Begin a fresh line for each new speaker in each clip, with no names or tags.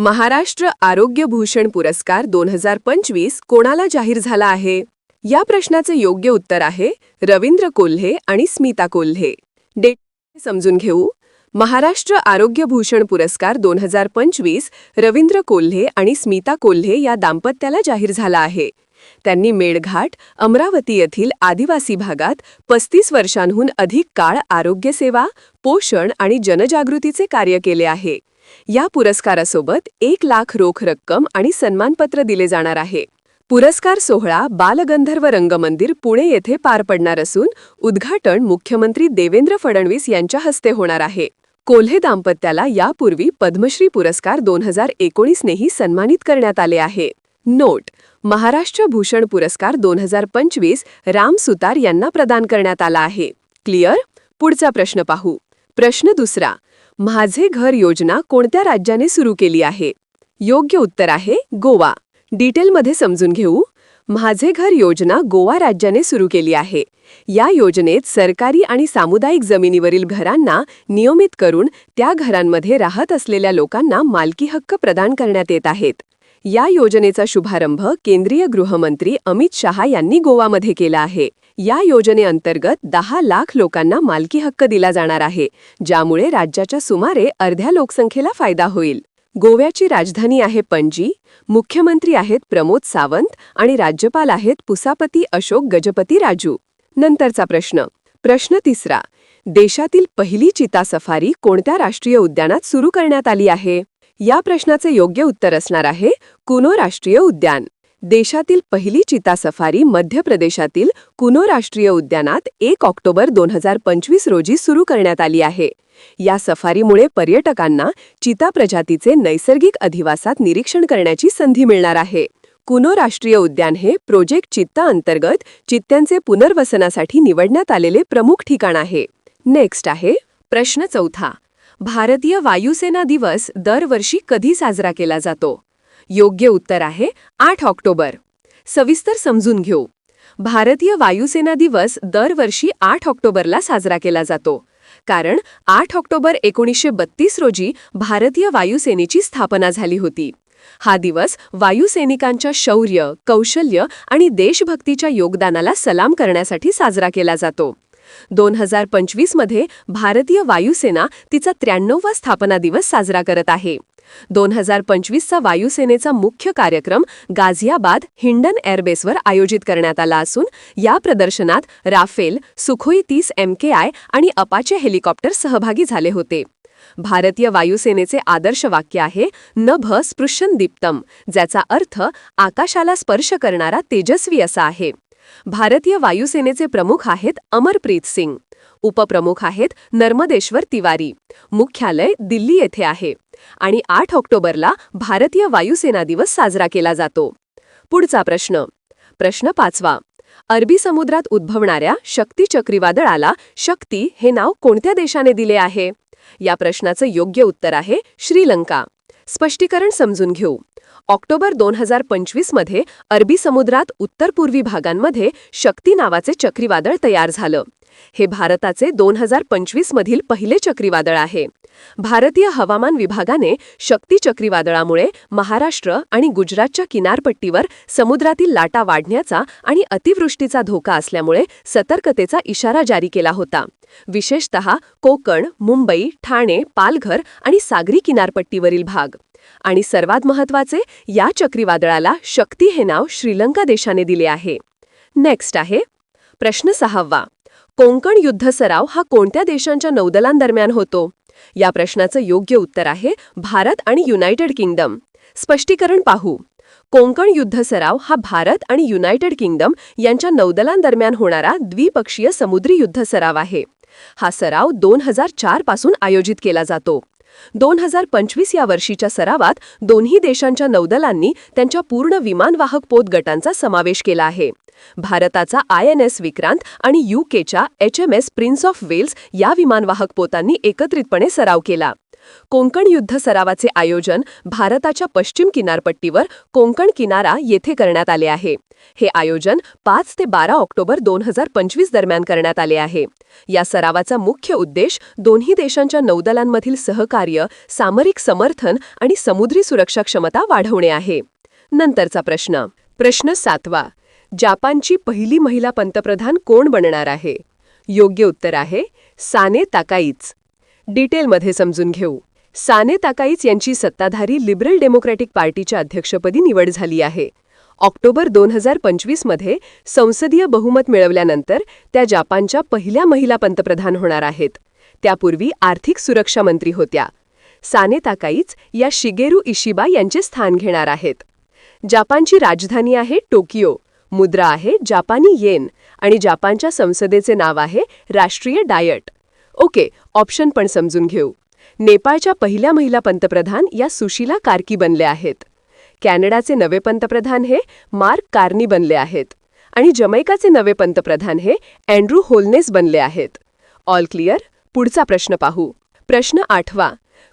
महाराष्ट्र आरोग्य भूषण पुरस्कार दोन हजार पंचवीस कोणाला जाहीर झाला आहे? या प्रश्नाचे योग्य उत्तर आहे रवींद्र कोल्हे आणि स्मिता कोल्हे. डेट समजून घेऊ. महाराष्ट्र आरोग्य भूषण पुरस्कार दोन हजार पंचवीस रवींद्र कोल्हे आणि स्मिता कोल्हे या दाम्पत्याला जाहीर झाला आहे. त्यांनी मेळघाट अमरावती येथील आदिवासी भागात पस्तीस वर्षांहून अधिक काळ आरोग्यसेवा पोषण आणि जनजागृतीचे कार्य केले आहे. या पुरस्कारासोबत एक लाख रोख रक्कम आणि सन्मानपत्र दिले जाणार आहे. पुरस्कार सोहळा बालगंधर्व रंगमंदिर पुणे येथे पार पडणार असून उद्घाटन मुख्यमंत्री देवेंद्र फडणवीस यांच्या हस्ते होणार आहे. कोल्हे दाम्पत्याला यापूर्वी पद्मश्री पुरस्कार दोन हजार एकोणीसनेही सन्मानित करण्यात आले आहे. नोट महाराष्ट्र भूषण पुरस्कार दोन हजार पंचवीस राम सुतार यांना प्रदान करण्यात आला आहे. क्लिअर? पुढचा प्रश्न पाहू. प्रश्न दुसरा माझे घर योजना कोणत्या राज्याने सुरू केली आहे? योग्य उत्तर आहे गोवा. डिटेलमध्ये समजून घेऊ. माझे घर योजना गोवा राज्याने सुरू केली आहे. या योजनेत सरकारी आणि सामुदायिक जमिनीवरील घरांना नियमित करून त्या घरांमध्ये राहत असलेल्या लोकांना मालकी हक्क प्रदान करण्यात येत आहेत. या योजनेचा शुभारंभ केंद्रीय गृहमंत्री अमित शहा यांनी गोवामध्ये केला आहे. या योजनेअंतर्गत दहा लाख लोकांना मालकी हक्क दिला जाणार आहे ज्यामुळे राज्याच्या सुमारे अर्ध्या लोकसंख्येला फायदा होईल. गोव्याची राजधानी आहे पणजी मुख्यमंत्री आहेत प्रमोद सावंत आणि राज्यपाल आहेत पुसापती अशोक गजपती राजू. नंतरचा प्रश्न. प्रश्न तिसरा. देशातील पहिली चिता सफारी कोणत्या राष्ट्रीय उद्यानात सुरू करण्यात आली आहे? या प्रश्नाचे योग्य उत्तर असणार आहे कुनो राष्ट्रीय उद्यान. देशातील पहिली चिता सफारी मध्य प्रदेशातील कुनो राष्ट्रीय उद्यानात एक ऑक्टोबर दोन हजार पंचवीस रोजी सुरू करण्यात आली आहे. या सफारीमुळे पर्यटकांना चिता प्रजातीचे नैसर्गिक अधिवासात निरीक्षण करण्याची संधी मिळणार आहे. कुनो राष्ट्रीय उद्यान हे प्रोजेक्ट चित्ता अंतर्गत चित्त्यांचे पुनर्वसनासाठी निवडण्यात आलेले प्रमुख ठिकाण आहे. नेक्स्ट आहे प्रश्न चौथा. भारतीय वायुसेना दिवस दरवर्षी कधी साजरा केला जातो? योग्य उत्तर आहे आठ ऑक्टोबर. सविस्तर समजून घेऊ. भारतीय वायुसेना दिवस दरवर्षी आठ ऑक्टोबरला साजरा केला जातो. कारण आठ ऑक्टोबर एकोणीसशे बत्तीस रोजी भारतीय वायुसेनेची स्थापना झाली होती. हा दिवस वायुसैनिकांच्या शौर्य कौशल्य आणि देशभक्तीच्या योगदानाला सलाम करण्यासाठी साजरा केला जातो. दोन हजार पंचवीसमध्ये भारतीय वायुसेना तिचा त्र्याण्णववा स्थापना दिवस साजरा करत आहे. दोन हजार पंचवीसचा वायुसेनेचा मुख्य कार्यक्रम गाझियाबाद हिंडन एअरबेसवर आयोजित करण्यात आला असून या प्रदर्शनात राफेल सुखोई तीस एमकेआय आणि अपाचे हेलिकॉप्टर सहभागी झाले होते. भारतीय वायुसेनेचे आदर्श वाक्य आहे नभ स्पृशन दीप्तम ज्याचा अर्थ आकाशाला स्पर्श करणारा तेजस्वी असा आहे भारतीय वायुसेनेचे प्रमुख आहेत अमरप्रीत सिंग. उपप्रमुख आहेत नर्मदेश्वर तिवारी. मुख्यालय दिल्ली येथे आहे. आणि आठ ऑक्टोबरला भारतीय वायुसेना दिवस साजरा केला जातो. पुढचा प्रश्न. प्रश्न पाचवा. अरबी समुद्रात उद्भवणाऱ्या शक्ती चक्रीवादळाला शक्ती हे नाव कोणत्या देशाने दिले आहे? या प्रश्नाचं योग्य उत्तर आहे श्रीलंका. स्पष्टीकरण समजून घेऊ. ऑक्टोबर दोन हजार पंचवीसमध्ये अरबी समुद्रात उत्तर पूर्वी भागांमध्ये शक्ती नावाचे चक्रीवादळ तयार झालं. हे भारताचे दोन हजार पंचवीसमधील पहिले चक्रीवादळ आहे. भारतीय हवामान विभागाने शक्ती चक्रीवादळामुळे महाराष्ट्र आणि गुजरातच्या किनारपट्टीवर समुद्रातील लाटा वाढण्याचा आणि अतिवृष्टीचा धोका असल्यामुळे सतर्कतेचा इशारा जारी केला होता. विशेषतः कोकण मुंबई ठाणे पालघर आणि सागरी किनारपट्टीवरील भाग. आणि सर्वात महत्त्वाचे या चक्रीवादळाला शक्ती हे नाव श्रीलंका देशाने दिले आहे. नेक्स्ट आहे प्रश्न सहावा. कोंकण युद्ध सराव हा कोणत्या देशांच्या नौदलांदरम्यान होतो? या प्रश्नाचं योग्य उत्तर आहे भारत आणि युनायटेड किंगडम. स्पष्टीकरण पाहू. कोंकण युद्ध सराव हा भारत आणि युनायटेड किंगडम यांच्या नौदलांदरम्यान होणारा द्विपक्षीय समुद्री युद्ध सराव आहे. हा सराव दोन हजार चारपासून आयोजित केला जातो. दोन हजार पंचवीस या वर्षीच्या सरावात दोन्ही देशांच्या नौदलांनी त्यांच्या पूर्ण विमानवाहक पोत गटांचा समावेश केला आहे. भारताचा आय एन एस विक्रांत आणि युकेच्या H M S prince of Wales या विमानवाहक पोतांनी एकत्रितपणे सराव केला. कोंकण युद्ध सरावाचे आयोजन भारताच्या पश्चिम किनारपट्टीवर कोंकण किनारा येथे करण्यात आले आहे. हे आयोजन पाच ते बारा ऑक्टोबर दोन हजार पंचवीस दरम्यान करण्यात आले आहे. या सरावाचा मुख्य उद्देश दोन्ही देशांच्या नौदलांमधील सहकार्य सामरिक समर्थन आणि समुद्री सुरक्षा क्षमता वाढवणे आहे. नंतरचा प्रश्न. प्रश्न सातवा. जापानची पहिली महिला पंतप्रधान कोण बनणार आहे? योग्य उत्तर आहे साने ताकाईच डिटेलमध्ये समजून घेऊ. साने ताकाईच यांची सत्ताधारी लिबरल डेमोक्रॅटिक पार्टीच्या अध्यक्षपदी निवड झाली आहे. ऑक्टोबर दोन हजार पंचवीसमध्ये संसदीय बहुमत मिळवल्यानंतर त्या जापानच्या पहिल्या महिला पंतप्रधान होणार आहेत. त्यापूर्वी आर्थिक सुरक्षा मंत्री होत्या. साने ताकाईच या शिगेरू इशिबा यांचे स्थान घेणार आहेत. जापानची राजधानी आहे टोकियो. मुद्रा आहे जापानी येन आणि जापानच्या संसदेचे नाव आहे राष्ट्रीय डायट. ओके ऑप्शन पण समजून घेऊ. नेपाळच्या पहिल्या महिला पंतप्रधान या सुशीला कार्की बनले आहेत. कॅनडाचे नवे पंतप्रधान हे मार्क कार्नी बनले आहेत. आणि जमैकाचे नवे पंतप्रधान हे अँड्रू होलनेस बनले आहेत. All clear? पुढचा प्रश्न पाहू. प्रश्न आठवा.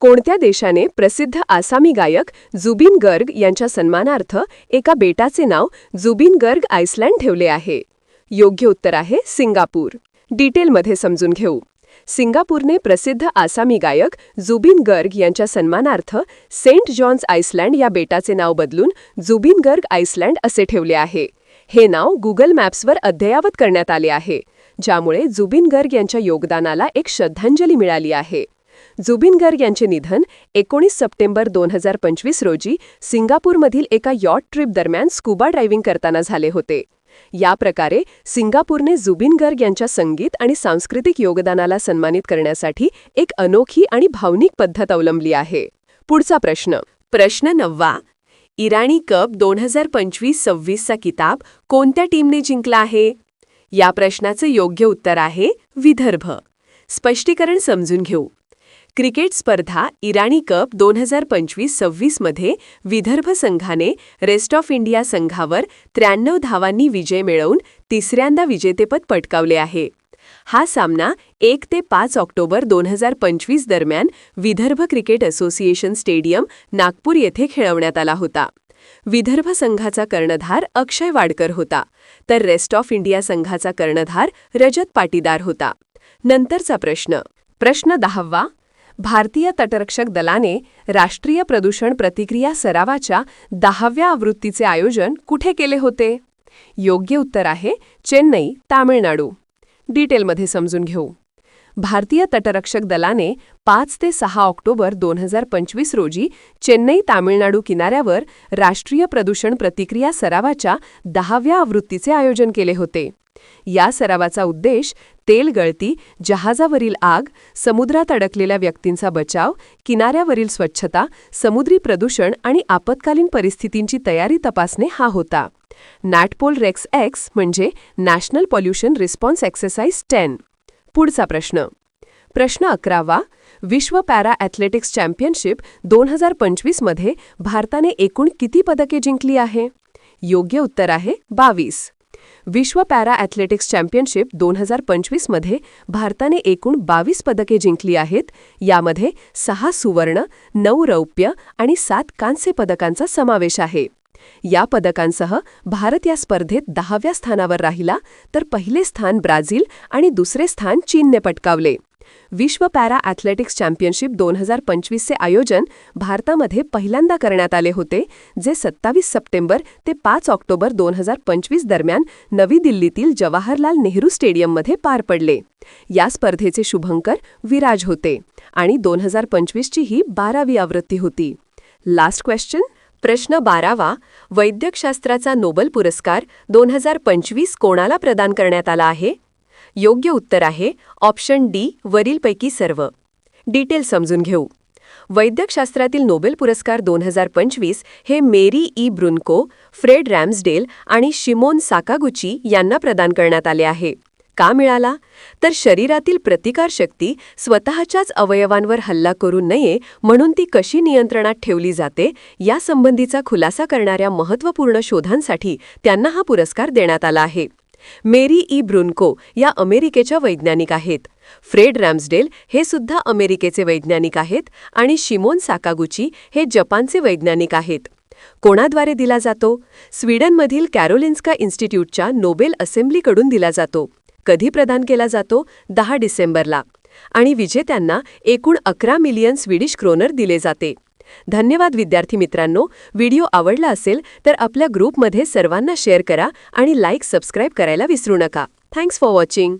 कोणत्या देशाने प्रसिद्ध आसामी गायक जुबिन गर्ग यांच्या सन्मानार्थ एका बेटाचे नाव जुबिन गर्ग आइसलँड ठेवले आहे? योग्य उत्तर आहे सिंगापूर. डिटेलमध्ये समजून घेऊ. सिंगापूरने प्रसिद्ध आसामी गायक जुबिन गर्ग यांच्या सन्मानार्थ सेंट जॉन्स आइसलँड या बेटाचे नाव बदलून जुबिन गर्ग आइसलँड असे ठेवले आहे. हे नाव गुगल मॅप्सवर अद्ययावत करण्यात आले आहे ज्यामुळे जुबिन गर्ग यांच्या योगदानाला एक श्रद्धांजली मिळाली आहे. जुबिन गर्ग यांचे निधन एकोणीस सप्टेंबर दोन हजार पंचवीस रोजी सिंगापूरमधील एका यॉट ट्रिप दरम्यान स्कुबा ड्रायव्हिंग करताना झाले होते. या प्रकारे सिंगापूरने जुबिन गर्ग यांच्या संगीत आणि सांस्कृतिक योगदानाला सन्मानित करण्यासाठी एक अनोखी आणि भावनिक पद्धत अवलंबली आहे. पुढचा प्रश्न. प्रश्न नववा. इराणी कप दोन हजार पंचवीस सव्वीसचा किताब कोणत्या टीमने जिंकला आहे? या प्रश्नाचं योग्य उत्तर आहे विदर्भ. स्पष्टीकरण समजून घेऊ. क्रिकेट स्पर्धा इराणी कप दोन हजार पंचवीस सव्वीसमध्ये विदर्भ संघाने रेस्ट ऑफ इंडिया संघावर त्र्याण्णव धावांनी विजय मिळवून तिसऱ्यांदा विजेतेपद पटकावले आहे. हा सामना एक ते पाच ऑक्टोबर दोन हजार पंचवीस दरम्यान Vidarbha cricket association stadium Nagpur येथे खेळवण्यात आला होता. विदर्भ संघाचा कर्णधार अक्षय वाडकर होता तर रेस्ट ऑफ इंडिया संघाचा कर्णधार रजत पाटीदार होता. नंतरचा प्रश्न प्रश्न दहावा भारतीय तटरक्षक दलाने राष्ट्रीय प्रदूषण प्रतिक्रिया सरावाच्या दहाव्या आवृत्तीचे आयोजन कुठे केले होते? योग्य उत्तर आहे चेन्नई तामिळनाडू. डिटेलमध्ये समजून घेऊ. भारतीय तटरक्षक दलाने पाच ते सहा ऑक्टोबर दोन हजार पंचवीस रोजी चेन्नई तामिळनाडू किनाऱ्यावर राष्ट्रीय प्रदूषण प्रतिक्रिया सरावाच्या दहाव्या आवृत्तीचे आयोजन केले होते. या सरावाचा उद्देश तेल गळती जहाजावरील आग समुद्रात अडकलेल्या व्यक्तींचा बचाव किनाऱ्यावरील स्वच्छता समुद्री प्रदूषण आणि आपत्कालीन परिस्थितींची तयारी तपासणे हा होता. नॅटपोल रेक्स एक्स म्हणजे national pollution response exercise ten. पुढचा प्रश्न. प्रश्न अकरावा विश्व पॅरा ॲथलेटिक्स चॅम्पियनशिप दोन हजार पंचवीसमध्ये भारताने एकूण किती पदके जिंकली आहे? योग्य उत्तर आहे बावीस. विश्व पॅरा ॲथलेटिक्स चॅम्पियनशिप दोन हजार पंचवीसमध्ये भारताने एकूण बावीस पदके जिंकली आहेत यामध्ये सहा सुवर्ण नऊ रौप्य आणि सात कांस्य पदकांचा समावेश आहे. या पदकांसह भारत या स्पर्धेत दहाव्या स्थानावर राहिला तर पहिले स्थान ब्राझील आणि दुसरे स्थान चीनने पटकावले. विश्व पॅरा ॲथलेटिक्स चॅम्पियनशिप दोन हजार पंचवीसचे आयोजन भारतामध्ये पहिल्यांदा करण्यात आले होते जे सत्तावीस सप्टेंबर ते पाच ऑक्टोबर दोन हजार पंचवीस दरम्यान नवी दिल्लीतील जवाहरलाल नेहरू स्टेडियममध्ये पार पडले. या स्पर्धेचे शुभंकर विराज होते आणि दोन हजार पंचवीसची ही बारावी आवृत्ती होती. Last question? प्रश्न बारावा वैद्यकशास्त्राचा नोबल पुरस्कार दोन हजार पंचवीस कोणाला प्रदान करण्यात आला आहे? योग्य उत्तर आहे ऑप्शन डी वरीलपैकी सर्व. डिटेल समजून घेऊ. वैद्यकशास्त्रातील नोबेल पुरस्कार दोन हजार पंचवीस हे मेरी ई ब्रुनको फ्रेड रॅम्सडेल आणि शिमोन साकागुची यांना प्रदान करण्यात आले आहे. का मिळाला? तर शरीरातील प्रतिकारशक्ती स्वतःच्याच अवयवांवर हल्ला करू नये म्हणून ती कशी नियंत्रणात ठेवली जाते यासंबंधीचा खुलासा करणाऱ्या महत्त्वपूर्ण शोधांसाठी त्यांना हा पुरस्कार देण्यात आला आहे. मेरी ई. ब्रुनको या अमेरिकेच्या वैज्ञानिक आहेत. फ्रेड रॅम्सडेल हे सुद्धा अमेरिकेचे वैज्ञानिक आहेत आणि शिमोन साकागुची हे जपानचे वैज्ञानिक आहेत. कोणाद्वारे दिला जातो? स्वीडनमधील कॅरोलिन्स्का इन्स्टिट्यूटच्या नोबेल असेंब्लीकडून दिला जातो. कधी प्रदान केला जातो? दहा डिसेंबरला. आणि विजेत्यांना एकूण अकरा मिलियन स्वीडिश क्रोनर दिले जाते. धन्यवाद विद्यार्थी मित्रांनो. व्हिडिओ आवडला असेल तर आपल्या ग्रुपमध्ये सर्वांना शेअर करा आणि लाईक सबस्क्राईब करायला विसरू नका. Thanks for watching.